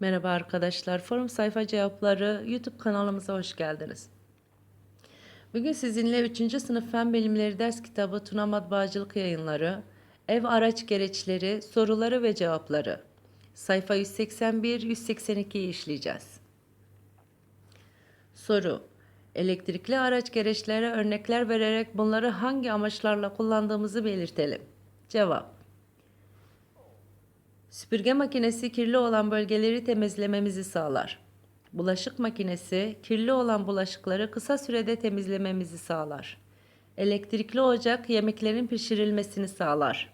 Merhaba arkadaşlar. Forum sayfa cevapları YouTube kanalımıza hoş geldiniz. Bugün sizinle 3. sınıf fen bilimleri ders kitabı Tuna Matbaacılık yayınları, ev araç gereçleri, soruları ve cevapları. Sayfa 181-182'yi işleyeceğiz. Soru. Elektrikli araç gereçlere örnekler vererek bunları hangi amaçlarla kullandığımızı belirtelim. Cevap. Süpürge makinesi kirli olan bölgeleri temizlememizi sağlar. Bulaşık makinesi kirli olan bulaşıkları kısa sürede temizlememizi sağlar. Elektrikli ocak yemeklerin pişirilmesini sağlar.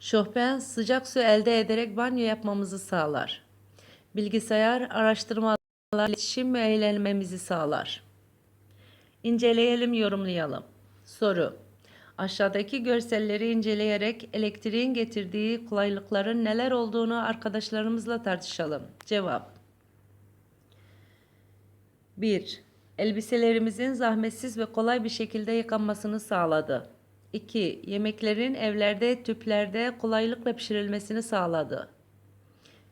Şofben sıcak su elde ederek banyo yapmamızı sağlar. Bilgisayar araştırmalar, iletişim ve eğlenmemizi sağlar. İnceleyelim, yorumlayalım. Soru. Aşağıdaki görselleri inceleyerek elektriğin getirdiği kolaylıkların neler olduğunu arkadaşlarımızla tartışalım. Cevap 1. Elbiselerimizin zahmetsiz ve kolay bir şekilde yıkanmasını sağladı. 2. Yemeklerin evlerde, tüplerde kolaylıkla pişirilmesini sağladı.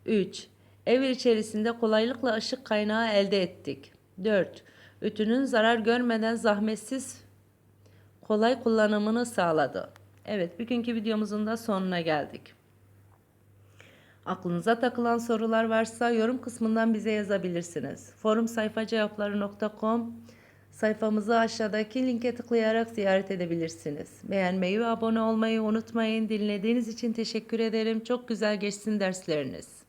3. Ev içerisinde kolaylıkla ışık kaynağı elde ettik. 4. Ütünün zarar görmeden zahmetsiz kolay kullanımını sağladı. Evet, bugünkü videomuzun da sonuna geldik. Aklınıza takılan sorular varsa yorum kısmından bize yazabilirsiniz. Forum sayfacevapları.com sayfamızı aşağıdaki linke tıklayarak ziyaret edebilirsiniz. Beğenmeyi ve abone olmayı unutmayın. Dinlediğiniz için teşekkür ederim. Çok güzel geçsin dersleriniz.